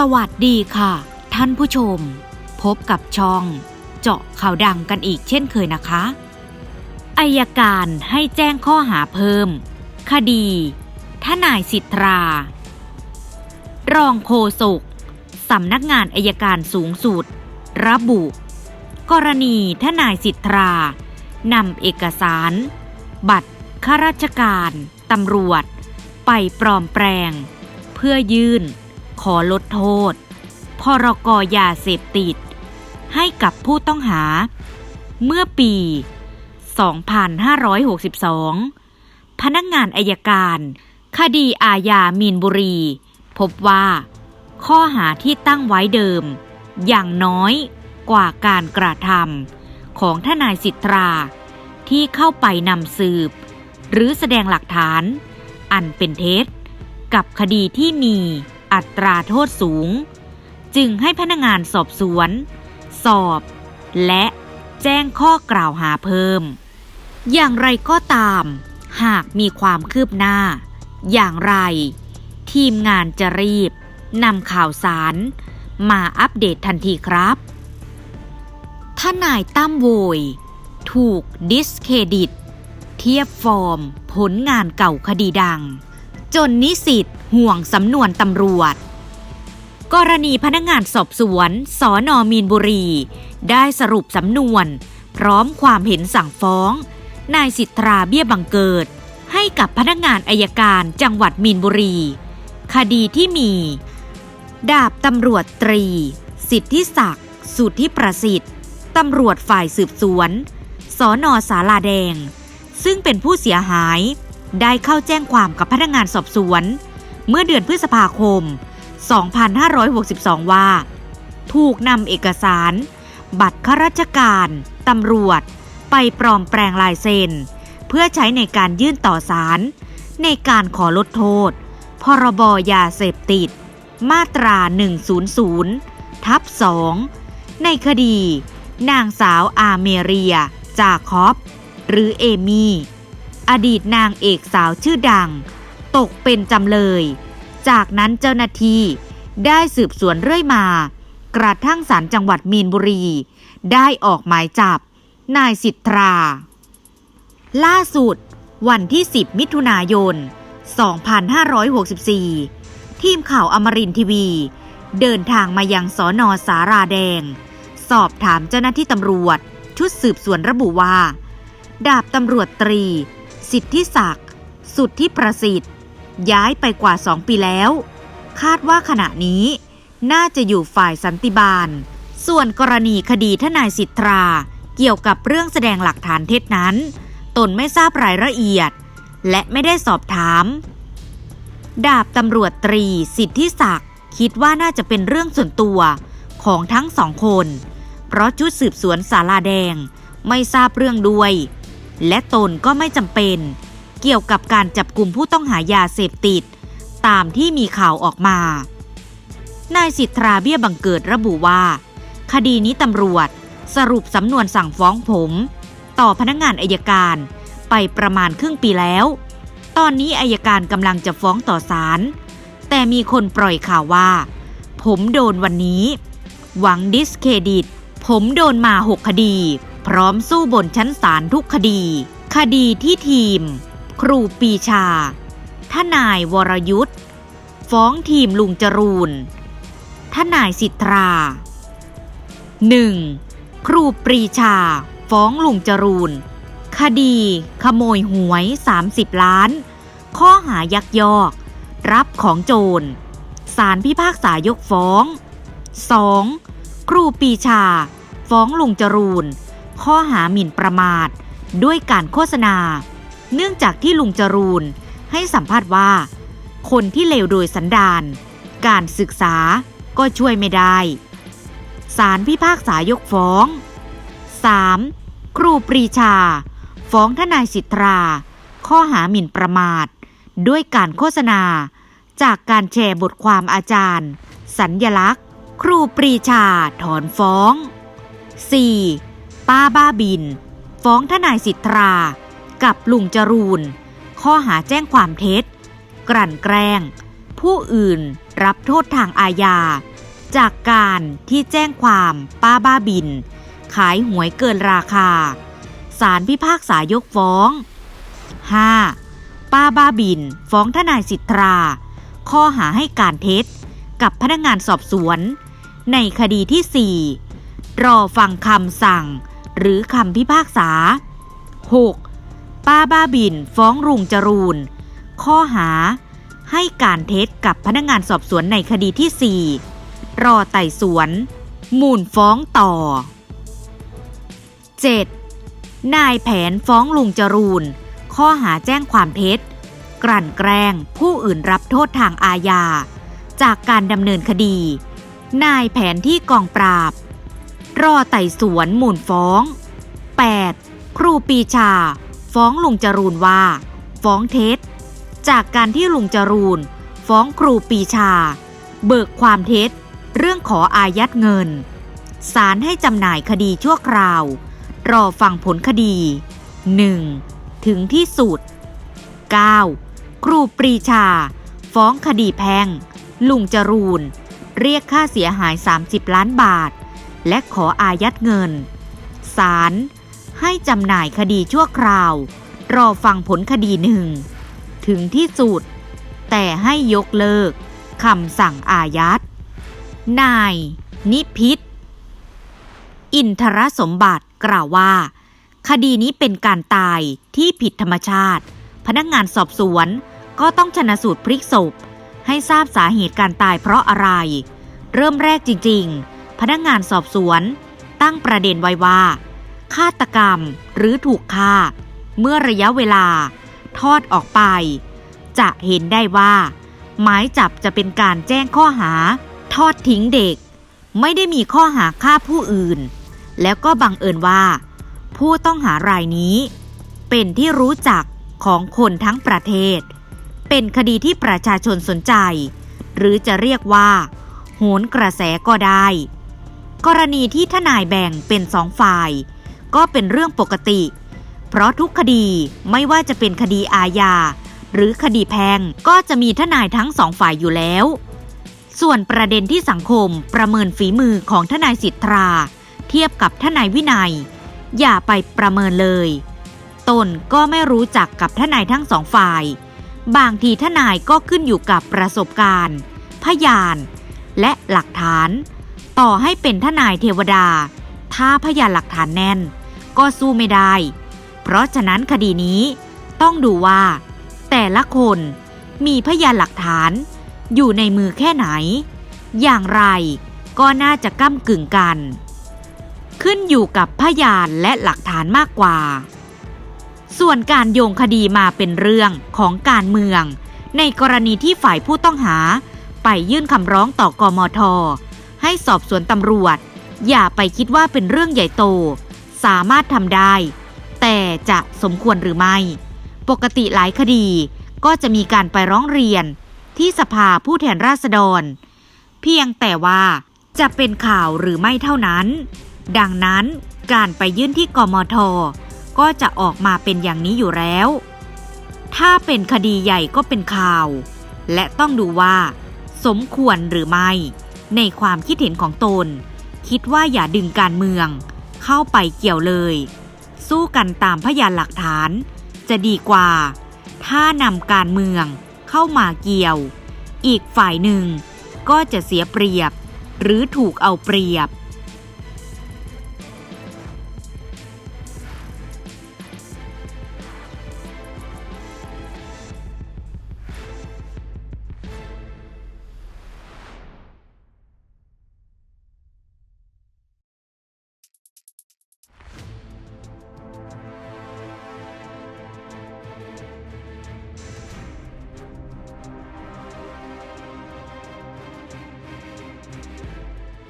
สวัสดีค่ะ ท่านผู้ชม พบกับช่อง เจาะข่าวดังกันอีกเช่นเคยนะคะอายการให้แจ้งข้อหาเพิ่ม คดีทนายสิทธรารองโฆษกสำนักงานอายการสูงสุด ระบุ กรณีทนายสิทธรานำเอกสาร บัตรข้าราชการตำรวจ ไปปลอมแปลง เพื่อยื่น ขอลดโทษ พรกยาเสพติด ให้กับผู้ต้องหา เมื่อปี 2562 พนักงานอายการ คดีอาญามีนบุรี พบว่า ข้อหาที่ตั้งไว้เดิม อย่างน้อยกว่าการกระทำของทนายสิทธาที่เข้าไปนำสืบ หรือแสดงหลักฐาน อันเป็นเท็จกับคดีที่มี อัตราโทษสูง จึงให้พนักงานสอบสวน สอบ และแจ้งข้อกล่าวหาเพิ่ม อย่างไรก็ตาม หากมีความคืบหน้า อย่างไร ทีมงานจะรีบนำข่าวสาร มาอัปเดตทันทีครับทนายตั้มโวย ถูกดิสเครดิต เทียบฟอร์มผลงานเก่าคดีดัง จนนิสิตห่วงสำนวนตำรวจ กรณีพนักงานสอบสวนสอนอมีนบุรี ได้สรุปสำนวน พร้อมความเห็นสั่งฟ้อง นายสิทธราเบี้ยบังเกิด ให้กับพนักงานอายการจังหวัดมีนบุรี คดีที่มี ดาบตำรวจตรี สิทธิศักดิ์สุทธิประสิทธิ์ตำรวจฝ่ายสืบสวนสอนอสาลาแดง ซึ่งเป็นผู้เสียหาย ได้เข้าแจ้งความกับพนักงานสอบสวน เมื่อเดือนพฤษภาคม 2562 ว่า ถูกนำเอกสาร บัตรข้าราชการตำรวจ ไปปลอมแปลงลายเซ็น เพื่อใช้ในการยื่นต่อศาลในการขอลดโทษ พรบยาเสพติด มาตรา 100 ทับ 2 ในคดี นางสาวอาเมเรีย จาคอปหรือเอมี่ อดีตนางเอกสาวชื่อดัง ตกเป็นจำเลย จากนั้นเจ้าหน้าที่ได้สืบสวนเรื่อยมา กระทั่งศาลจังหวัดมีนบุรี ได้ออกหมายจับ นายสิทธาล่าสุด วันที่ 10 มิถุนายน 2564 ทีมข่าวอมรินทีวี เดินทางมายังสอนอสาราแดง สอบถามเจ้าหน้าที่ตำรวจ ชุดสืบสวนระบุว่า ดาบตำรวจตรี สิทธิศักดิ์ สุดทธิประสิทธิ์ ย้ายไปกว่าสองปีแล้ว คาดว่าขณะนี้น่าจะอยู่ฝ่ายสันติบาล ส่วนกรณีคดีทนายสิทธาเกี่ยวกับเรื่องแสดงหลักฐานเท็จนั้น ตนไม่ทราบรายละเอียด และไม่ได้สอบถาม ดาบตำรวจตรีสิทธิศักดิ์คิดว่าน่าจะเป็นเรื่องส่วนตัวของทั้งสองคน เพราะชุดสืบสวนสาลาแดงไม่ทราบเรื่องด้วย และตนก็ไม่จำเป็น เกี่ยวกับการจับกลุ่มผู้ต้องหายาเสพติด ตามที่มีข่าวออกมา นายสิทธราเบี้ยบังเกิดระบุว่า คดีนี้ตำรวจ สรุปสำนวนสั่งฟ้องผม ต่อพนักงานอายการไปประมาณครึ่งปีแล้ว ตอนนี้อายการกำลังจะฟ้องต่อศาลแต่มีคนปล่อยข่าวว่า ผมโดนวันนี้ หวังดิสเครดิต ผมโดนมาหกคดี พร้อมสู้บนชั้นศาลทุกคดี คดีที่ทีม ครูปีชา ทนายวรยุทธ์ ฟ้องทีมลุงจรูน ทนายสิทธรา 1. ครูปรีชา ฟ้องลุงจรูน คดี ขโมยหวย 30 ล้าน ข้อหายักยอก รับของโจรศาลพิพากษายกฟ้อง 2. ครูปีชา ฟ้องลุงจรูน ข้อหาหมิ่นประมาท ด้วยการโฆษณา เนื่องจากที่ลุงจรูนให้สัมภาษณ์ว่า คนที่เลวโดยสันดาน การศึกษาก็ช่วยไม่ได้ศาลพิพากษายกฟ้อง 3. ครูปรีชา ฟ้องทนายสิทธา ข้อหาหมิ่นประมาท ด้วยการโฆษณา จากการแชร์บทความอาจารย์ สัญญลักษณ์ ครูปรีชาถอนฟ้อง 4. ป้าบ้าบิน ฟ้องทนายสิทธา กับลุงจรูน ข้อหาแจ้งความเท็จ กลั่นแกล้ง ผู้อื่นรับโทษทางอาญา จากการที่แจ้งความป้าบ้าบิน ขายหวยเกินราคาศาลพิพากษายกฟ้อง 5. ป้าบ้าบิน ฟ้องทนายสิทธา ข้อหาให้การเท็จ กับพนักงานสอบสวน ในคดีที่ 4 รอฟังคำสั่ง หรือคำพิพากษา 6. ป้าบ้าบินฟ้องรุงจรูน ข้อหา ให้การเท็จกับพนักงานสอบสวนในคดีที่ 4 รอไต่สวน มูลฟ้องต่อ 7. นายแผนฟ้องลุงจรูน ข้อหาแจ้งความเท็จ กลั่นแกล้งผู้อื่นรับโทษทางอาญา จากการดำเนินคดี นายแผนที่กองปราบ รอไต่สวนมูลฟ้อง 8. ครูปีชา ฟ้องลุงจรูนว่า ฟ้องเท็จ จากการที่ลุงจรูน ฟ้องครูปีชา เบิกความเท็จ เรื่องขออายัดเงินศาลให้จำหน่ายคดีชั่วคราว รอฟังผลคดี 1. ถึงที่สุด 9. ครูปรีชา ฟ้องคดีแพงลุงจรูน เรียกค่าเสียหาย 30 ล้านบาท และขออายัดเงิน ศาลให้จำหน่ายคดีชั่วคราว รอฟังผลคดีหนึ่ง ถึงที่สุด แต่ให้ยกเลิกคำสั่งอายัด นาย นิพิษอินทรสมบัติกล่าวว่า คดีนี้เป็นการตายที่ผิดธรรมชาติ พนักงานสอบสวนก็ต้องชนะสูตรพลิกศพ ให้ทราบสาเหตุการตายเพราะอะไร เริ่มแรกจริง ๆ พนักงานสอบสวน ตั้งประเด็นไว้ว่า ฆาตกรรมหรือถูกฆ่า เมื่อระยะเวลา ทอดออกไป จะเห็นได้ว่า หมายจับจะเป็นการแจ้งข้อหา ทอดทิ้งเด็ก ไม่ได้มีข้อหาฆ่าผู้อื่น แล้วก็บังเอิญว่า ผู้ต้องหารายนี้ เป็นที่รู้จักของคนทั้งประเทศ เป็นคดีที่ประชาชนสนใจ หรือจะเรียกว่าโหนกระแสก็ได้ กรณีที่ทนายแบ่งเป็นสองฝ่าย ก็เป็นเรื่องปกติ เพราะทุกคดีไม่ว่าจะเป็นคดีอาญาหรือคดีแพ่งก็จะมีทนายทั้งสองฝ่ายอยู่แล้ว ส่วนประเด็นที่สังคมประเมินฝีมือของทนายสิทธา เทียบกับทนายวินัย อย่าไปประเมินเลย ตนก็ไม่รู้จักกับทนายทั้งสองฝ่าย บางทีทนายก็ขึ้นอยู่กับประสบการณ์ พยาน และหลักฐาน ต่อให้เป็นทนายเทวดา ถ้าพยานหลักฐานแน่น ก็สู้ไม่ได้ เพราะฉะนั้นคดีนี้ต้องดูว่า แต่ละคนมีพยานหลักฐาน อยู่ในมือแค่ไหน อย่างไรก็น่าจะก้ากึ่งกัน ขึ้นอยู่กับพยานและหลักฐานมากกว่า ส่วนการโยงคดีมาเป็นเรื่องของการเมือง ในกรณีที่ฝ่ายผู้ต้องหาไปยื่นคำร้องต่อกมท ให้สอบสวนตำรวจ อย่าไปคิดว่าเป็นเรื่องใหญ่โต สามารถทำได้ แต่จะสมควรหรือไม่ ปกติหลายคดีก็จะมีการไปร้องเรียน ที่สภาผู้แทนราษฎร เพียงแต่ว่าจะเป็นข่าวหรือไม่เท่านั้น ดังนั้นการไปยื่นที่กมท ก็จะออกมาเป็นอย่างนี้อยู่แล้ว ถ้าเป็นคดีใหญ่ก็เป็นข่าว และต้องดูว่า สมควรหรือไม่ ในความคิดเห็นของตน คิดว่าอย่าดึงการเมือง เข้าไปเกี่ยวเลย สู้กันตามพยานหลักฐาน จะดีกว่า ถ้านำการเมืองเข้ามาเกี่ยว อีกฝ่ายหนึ่งก็จะเสียเปรียบ หรือถูกเอาเปรียบ